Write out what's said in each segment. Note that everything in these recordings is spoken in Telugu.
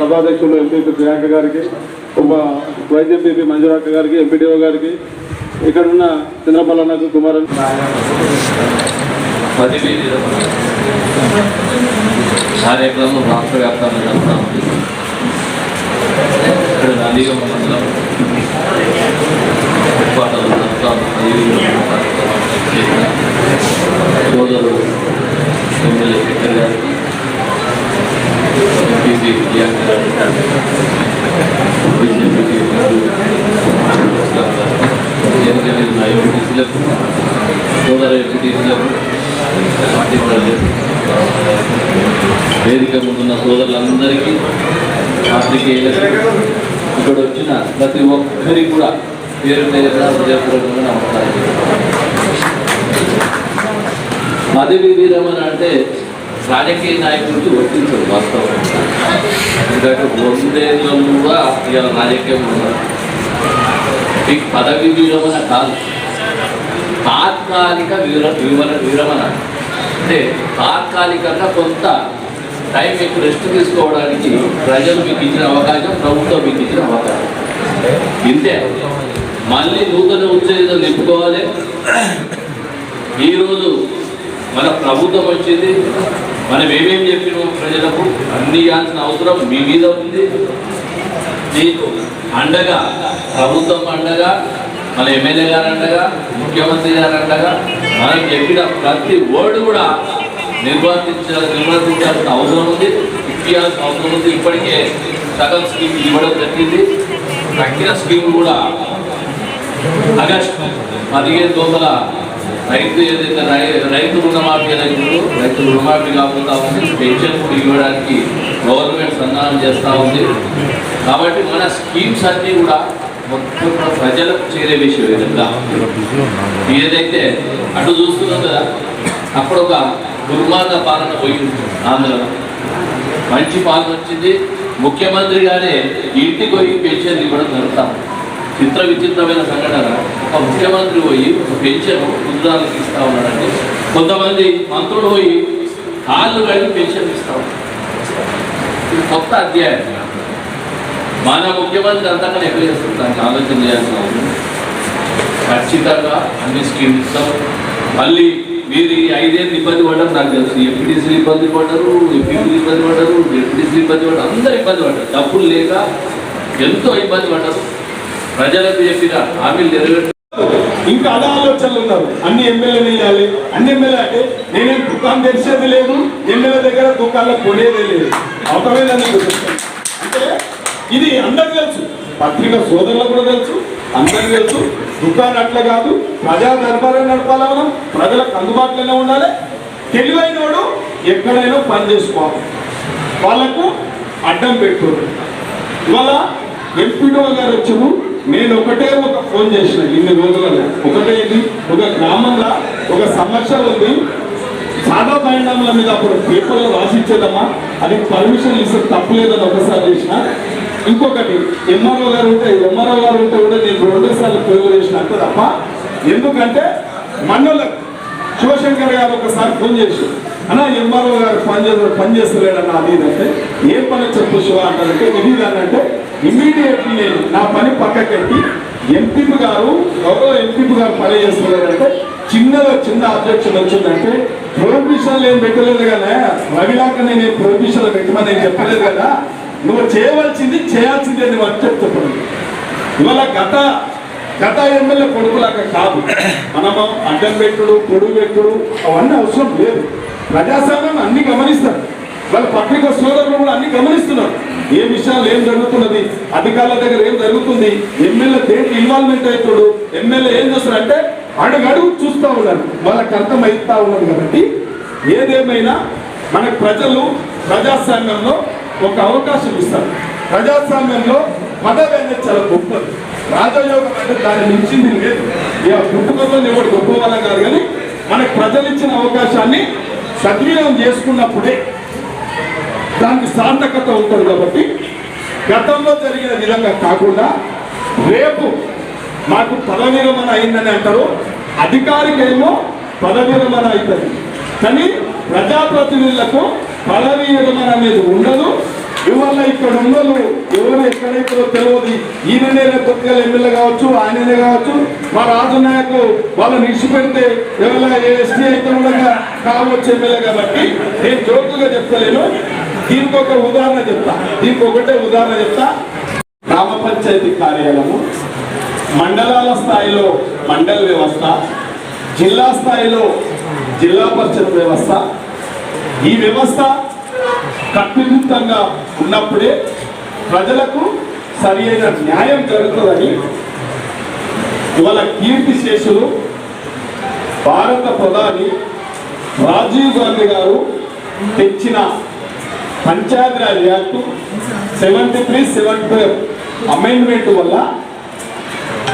సభాధ్యక్షులు ఎంపీపీ ప్రియాంక గారికి ఉప వైద్య ఎంపీపీ మంజురాక గారికి ఎంపీడీఓ గారికి ఇక్కడున్న చంద్రపల్లన్నకు కుమారన్ కార్యక్రమం రాష్ట్ర వ్యాప్తంగా జరుగుతూ ఉంది. ఇక్కడ నందిగమ మండలం జరుగుతూ కార్యక్రమాన్ని చేసిన సోదరుడు ఎమ్మెల్యే శంకర్ గారికి ఎంపీపీ ప్రియాంక గారికి బీజేపీ ఎన్నికలు ఎంపీటీసీలకు సోదర ఎంపీటీసీలకు పార్టీ ప్రజలు వేదిక ముందున్న సోదరులందరికీ పాత్రికేయులకు ఇక్కడ వచ్చిన ప్రతి ఒక్కరికి కూడా పేరు పేరున హృదయపూర్వకంగా నమస్కారం పదవి విరమణ అంటే రాజకీయ నాయకుడికి వర్తించదు వాస్తవం. ఎందుకంటే వందేళ్ళు కూడా ఇవాళ రాజకీయం ఉన్నారు ఈ పదవి విరమణ కాదు. తాత్కాలిక విర వివర విరమణ. అంటే తాత్కాలికంగా కొంత టైం మీకు రెస్ట్ తీసుకోవడానికి ప్రజలు మీకు ఇచ్చిన అవకాశం ప్రభుత్వం మీకు ఇచ్చిన అవకాశం. ఇంతే. మళ్ళీ నూతన ఉత్తేజం నింపుకోవాలి. ఈరోజు మన ప్రభుత్వం వచ్చింది. మనం ఏమేమి చెప్పినాం ప్రజలకు? అన్ని ఇవ్వాల్సిన అవసరం మీ మీద ఉంది. మీకు అండగా ప్రభుత్వం అండగా మన ఎమ్మెల్యే గారు అండగా ముఖ్యమంత్రి గారు అండగా మనం చెప్పిన ప్రతి వర్డ్ కూడా నిర్వర్తించ నిర్వర్తించాల్సిన అవసరం ఉంది. ఇప్పించాల్సిన అవసరం ఉంది. ఇప్పటికే సగం స్కీమ్ ఇవ్వడం జరిగింది. తగ్గిన స్కీమ్ కూడా ఆగస్ట్ పదిహేను లోపల రైతు ఏదైతే రై- రైతు రుణమాఫీ ఏదైతే రైతు రుణమాఫీ కాకుండా ఉంది. పెన్షన్ కూడా ఇవ్వడానికి గవర్నమెంట్ సన్నాహం చేస్తూ ఉంది. కాబట్టి మన స్కీమ్స్ అన్నీ కూడా మొత్తం ప్రజలకు చేరే విషయం విధంగా. ఏదైతే అటు చూస్తున్నాం కదా అక్కడ ఒక దుర్మార్గ పాలన పోయి ఉంటుంది ఆంధ్రలో మంచి పాలన వచ్చింది. ముఖ్యమంత్రి గారే ఇంటికి పోయి పెన్షన్ ఇవ్వడం జరుగుతాం చిత్ర విచిత్రమైన సంఘటన. ఒక ముఖ్యమంత్రి పోయి ఒక పెన్షన్ వృద్ధురాలకు ఇస్తా ఉన్నాడంటే కొంతమంది మంత్రులు పోయి కాళ్ళు కానీ పెన్షన్ ఇస్తా ఉన్నారు. ఇది కొత్త అధ్యాయం. మన ముఖ్యమంత్రి అంతకన్నా ఎక్కువ చేస్తుంది దానికి ఆలోచన చేయాల్సిన ఖచ్చితంగా అన్ని స్కీమ్ ఇస్తాం. మళ్ళీ మీరు ఈ ఐదేళ్ళు ఇబ్బంది పడ్డారు నాకు తెలుసు. ఎంపీటీసీలు ఇబ్బంది పడ్డారు ఎంపీలు ఇబ్బంది పడ్డారు ఎంపీటీసీలు ఇబ్బంది పడ్డారు అందరూ ఇబ్బంది పడ్డారు. డబ్బులు లేక ఎంతో ఇబ్బంది పడ్డారు. ప్రజలకు చెప్పిన హామీలు నెరవేర్చ ఇంకా అలా ఆలోచనలు ఉన్నారు. అన్ని ఎమ్మెల్యేలు వేయాలి. అన్ని ఎమ్మెల్యే అంటే నేనేం దుకాణం తెరిచేది లేదు ఎమ్మెల్యే దగ్గర దుకాణంలో కొనేదే లేదు. అవసరమైన అంటే ఇది అందరికి తెలుసు. పత్రిక సోదరులకు కూడా తెలుసు అందరికి తెలుసు. దుకాణం అట్లా కాదు ప్రజా దర్బారం నడపాలి మనం? ప్రజలకు అందుబాటులోనే ఉండాలి. తెలివైనోడు ఎక్కడైనా పని చేసుకోవాలి. వాళ్ళకు అడ్డం పెట్టుకోరు ఇవాళ ఎంపీడో గారు వచ్చాము నేను ఒకటే ఒక ఫోన్ చేసిన ఇన్ని రోజులలో ఒకటే ఇది ఒక గ్రామంలో ఒక సమస్య ఉంది. సాదా పరిణామాల మీద అప్పుడు పేపర్లో రాసిచ్చేదమ్మా. అది పర్మిషన్ ఇస్తే తప్పలేదని ఒకసారి చేసిన. ఇంకొకటి ఎంఆర్ఓ గారు ఉంటే ఎంఆర్ఓ గారు ఉంటే కూడా నేను రెండు సార్లు ప్రయోగం చేసిన అంతే తప్ప ఎందుకంటే మనోళ్ళకు శివశంకర్ గారు ఒకసారి ఫోన్ చేసి అన్న ఎంఆర్ఓ గారు పని చేస్తారు పని చేస్తలేడన్న అది అంటే ఏ పని చెప్పు శివ అంటారంటే ఇది అంటే ఇమీడియట్లీ నేను నా పని పక్కకెట్టి ఎంపీపీ గారు గౌరవ ఎంపీపీ గారు పని చేస్తున్నారంటే చిన్నగా చిన్న అబ్జెక్షన్ వచ్చిందంటే ప్రొహిబిషన్ ఏం పెట్టలేదు కదా రవిలాక నేను ప్రొహిబిషన్ పెట్టమని నేను చెప్పలేదు కదా నువ్వు చేయవలసింది చేయాల్సింది అని వాళ్ళు చెప్తున్నాను ఇవాళ గత గత ఎమ్మెల్యే కొడుకులాగా కాదు. మనము అడ్డం పెట్టుడు పొడుగు పెట్టుడు అవన్నీ అవసరం లేదు. ప్రజాస్వామ్యం అన్ని గమనిస్తారు. వాళ్ళ పత్రిక సోదరులు కూడా అన్ని గమనిస్తున్నారు. ఏ విషయాలు ఏం జరుగుతున్నది? అధికారుల దగ్గర ఏం జరుగుతుంది? ఎమ్మెల్యే దేనికి ఇన్వాల్వ్మెంట్ అవుతాడు ఎమ్మెల్యే ఏం చేస్తారంటే అడుగడుగు చూస్తూ ఉన్నారు వాళ్ళకి అర్థమవుతా ఉన్నది కాబట్టి ఏదేమైనా మనకు ప్రజలు ప్రజాస్వామ్యంలో ఒక అవకాశం ఇస్తారు ప్రజాస్వామ్యంలో పదవి అనేది చాలా గొప్పది. రాజయోగం అంటే దాని మించింది లేదు. ఇక ఎవరు ఎవడు గొప్ప వాళ్ళ కాదు కానీ మనకు ప్రజలు ఇచ్చిన అవకాశాన్ని సద్వినియోగం చేసుకున్నప్పుడే దానికి సార్థకత ఉంటుంది కాబట్టి గతంలో జరిగిన విధంగా కాకుండా రేపు మాకు పదవి విరమణ అయిందని అంటారు. అధికారికేమో పదవి విరమణ అవుతుంది కానీ ప్రజాప్రతినిధులకు పదవి విరమణ అనేది ఉండదు. ఇవాళ ఇక్కడ ఉండదు ఎవరు ఎక్కడైతే తెలియదు. ఈయననే కొత్తగా ఎమ్మెల్యే కావచ్చు ఆయననే కావచ్చు. మా రాజు నాయకు వాళ్ళు ఇచ్చిపెడితే ఎవరైనా ఎస్టీ అయితే కూడా కావచ్చు ఎమ్మెల్యే కాబట్టి నేను జోకుగా చెప్తలేను. దీనికి ఒక ఉదాహరణ చెప్తా. దీనికి ఒకటే ఉదాహరణ చెప్తా. గ్రామ పంచాయతీ కార్యాలయము మండలాల స్థాయిలో మండల వ్యవస్థ జిల్లా స్థాయిలో జిల్లా పరిషత్ వ్యవస్థ ఈ వ్యవస్థ కట్టుదిట్టంగా ఉన్నప్పుడే ప్రజలకు సరి అయిన న్యాయం జరుగుతుందని ఇవాళ కీర్తి శేషులు భారత ప్రధాని రాజీవ్ గాంధీ గారు తెచ్చిన Panchayati Raj act seventy three seventy five amendment వల్ల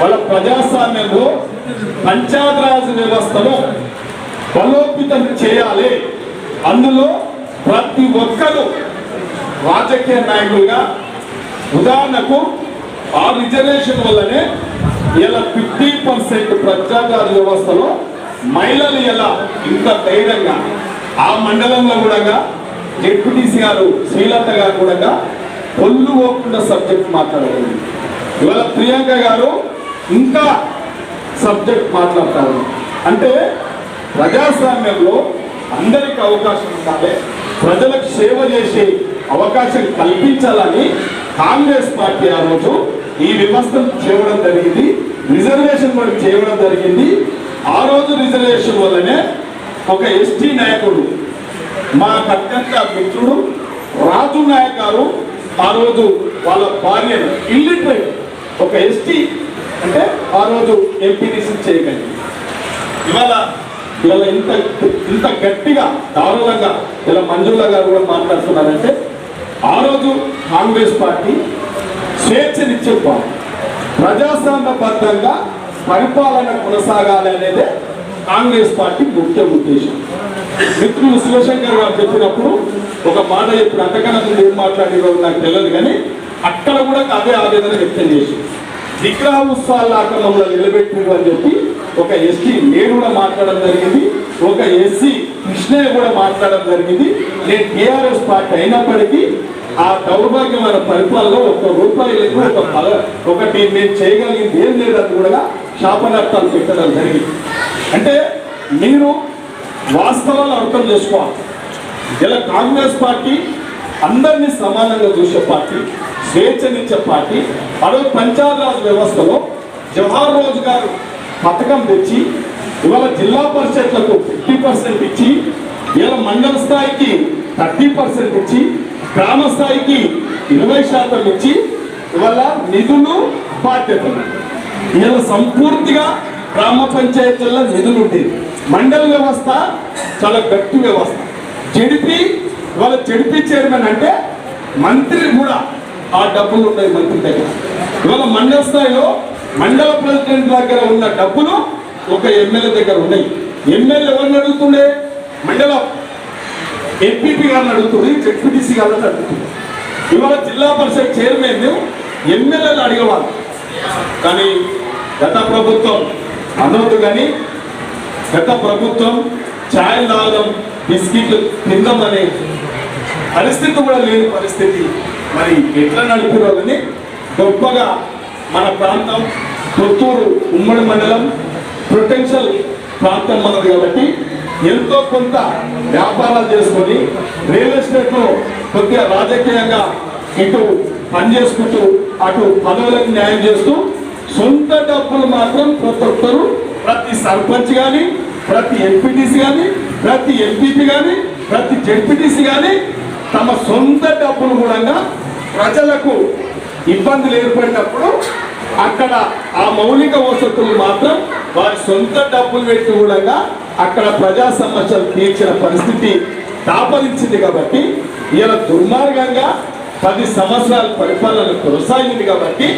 వాళ్ళ ప్రజాస్వామ్యంలో పంచాయతీరాజ్ వ్యవస్థను బలోపేతం చేయాలి. అందులో ప్రతి ఒక్కరూ రాజకీయ నాయకులుగా ఉదాహరణకు ఆ రిజర్వేషన్ వల్లనే ఇలా ఫిఫ్టీ పర్సెంట్ ప్రజాదార వ్యవస్థలో మహిళలు ఎలా ఇంత ధైర్యంగా ఆ మండలంలో కూడా డిప్యూటీసీ గారు శ్రీలత గారు కూడా పొల్లు పోకుండా సబ్జెక్ట్ మాట్లాడగలిగింది ఇవాళ ప్రియాంక గారు ఇంకా సబ్జెక్ట్ మాట్లాడతారు. అంటే ప్రజాస్వామ్యంలో అందరికి అవకాశం ఉండాలి. ప్రజలకు సేవ చేసే అవకాశం కల్పించాలని కాంగ్రెస్ పార్టీ ఆ రోజు ఈ వ్యవస్థను చేయడం జరిగింది. రిజర్వేషన్ కూడా చేయడం జరిగింది. ఆ రోజు రిజర్వేషన్ వల్లనే ఒక ఎస్టీ నాయకుడు మా అత్యంత మిత్రుడు రాజు నాయక్ గారు ఆ రోజు వాళ్ళ భార్యను ఇల్లిటరేట్ ఒక ఎస్టీ అంటే ఆ రోజు ఎంపీటీసీ చేయగలిగింది ఇవాళ ఇలా ఇంత ఇంత గట్టిగా దారుణంగా ఇలా మంజుల గారు కూడా మాట్లాడుతున్నారంటే ఆ రోజు కాంగ్రెస్ పార్టీ స్వేచ్ఛనిచ్చే పార్టీ. ప్రజాస్వామ్యబద్ధంగా పరిపాలన కొనసాగాలి అనేది కాంగ్రెస్ పార్టీ ముఖ్య ఉద్దేశం. మిత్రులు శివశంకర్ గారు చెప్పినప్పుడు ఒక మాట చెప్పిన అంతకన్నా ఏం మాట్లాడిరో నాకు తెలియదు కానీ అక్కడ కూడా అదే ఆవేదన వ్యక్తం చేసి విగ్రహ ఉత్సవాల ఆక్రమంలో నిలబెట్టింది అని చెప్పి ఒక ఎస్టీ నేను కూడా మాట్లాడడం జరిగింది ఒక ఎస్సీ కృష్ణయ్య కూడా మాట్లాడడం జరిగింది. నేను టీఆర్ఎస్ పార్టీ అయినప్పటికీ ఆ దౌర్భాగ్యమైన పరిపాలనలో ఒక రూపాయి లేదు ఒక పల ఒకటి నేను చేయగలిగింది ఏం లేదని కూడా శాపనార్థాలు పెట్టడం జరిగింది. అంటే మీరు వాస్తవాలు అర్థం చేసుకోవాలి. ఇలా కాంగ్రెస్ పార్టీ అందరినీ సమానంగా చూసే పార్టీ స్వేచ్ఛనిచ్చే పార్టీ అదో పంచాయతీరాజ్ వ్యవస్థలో జవహర్ రోజు గారు పథకం తెచ్చి ఇవాళ జిల్లా పరిషత్లకు ఫిఫ్టీ పర్సెంట్ ఇచ్చి ఇలా మండల స్థాయికి థర్టీ పర్సెంట్ ఇచ్చి గ్రామ స్థాయికి ఇరవై శాతం ఇచ్చి ఇవాళ నిధులు బాధ్యతలు. ఇలా సంపూర్తిగా గ్రామ పంచాయతీల్లో నిధులు ఉండేది మండల వ్యవస్థ చాలా గట్టి వ్యవస్థ. జడిపి జడిపి చైర్మన్ అంటే మంత్రి కూడా. ఆ డబ్బులు ఉన్నాయి మంత్రి దగ్గర. ఇవాళ మండల స్థాయిలో మండల ప్రెసిడెంట్ దగ్గర ఉన్న డబ్బులు ఒక ఎమ్మెల్యే దగ్గర ఉన్నాయి ఎమ్మెల్యే ఎవరిని అడుగుతుండే? మండల ఎంపీపీ గారిని అడుగుతుంది జెడ్పీటీసీ గారిని అడుగుతుంది ఇవాళ జిల్లా పరిషత్ చైర్మన్ ఎమ్మెల్యేలు అడిగేవాళ్ళు. కానీ గత ప్రభుత్వం అనవద్దు కానీ గత ప్రభుత్వం ఛాయ్ తాగడం బిస్కెట్లు తిందాం పరిస్థితి కూడా లేని పరిస్థితి. మరి ఎట్లా నడిపిరో గొప్పగా మన ప్రాంతం పుత్తూరు ఉమ్మడి మండలం పొటెన్షియల్ ప్రాంతం మనది కాబట్టి ఎంతో కొంత వ్యాపారాలు చేసుకొని రియల్ ఎస్టేట్లో కొద్దిగా రాజకీయంగా ఇటు పనిచేసుకుంటూ అటు పదవులకు న్యాయం చేస్తూ సొంత డబ్బులు మాత్రం ప్రతి ఒక్కరు ప్రతి సర్పంచ్ కానీ ప్రతి ఎంపీటీసీ కానీ ప్రతి ఎంపీపీ కానీ ప్రతి జెడ్పీటీసీ కానీ తమ సొంత డబ్బులు కూడా ప్రజలకు ఇబ్బందులు ఏర్పడినప్పుడు అక్కడ ఆ మౌలిక వసతులు మాత్రం వారి సొంత డబ్బులు పెట్టి కూడా అక్కడ ప్రజా సమస్యలు తీర్చిన పరిస్థితి దాపరించింది కాబట్టి ఇలా దుర్మార్గంగా పది సంవత్సరాల పరిపాలన కొనసాగింది కాబట్టి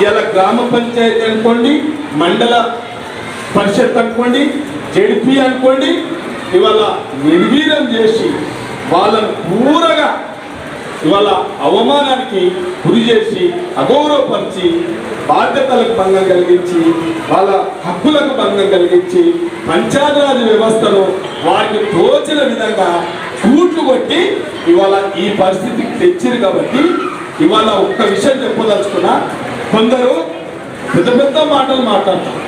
ఇలా గ్రామ పంచాయతీ అనుకోండి మండల పరిషత్ అనుకోండి జడిపి అనుకోండి ఇవాళ నిర్వీర్యం చేసి వాళ్ళను పూరగా ఇవాళ అవమానానికి గురి చేసి అగౌరవపరిచి బాధ్యతలకు భంగం కలిగించి వాళ్ళ హక్కులకు భంగం కలిగించి పంచాయతీరాజ్ వ్యవస్థను వారికి తోచిన విధంగా కూట్లు కొట్టి ఇవాళ ఈ పరిస్థితికి తెచ్చింది కాబట్టి ఇవాళ ఒక్క విషయం చెప్పదలుచుకున్నా కొందరు పెద్ద పెద్ద మాటలు మాట్లాడతారు.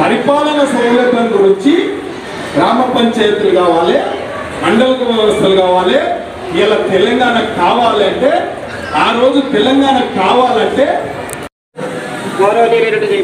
పరిపాలన సౌలభ్యం గురించి గ్రామ పంచాయతీలు కావాలి మండల వ్యవస్థలు కావాలి ఇలా తెలంగాణ కావాలంటే ఆ రోజు తెలంగాణ కావాలంటే గౌరవనీయులైనటువంటి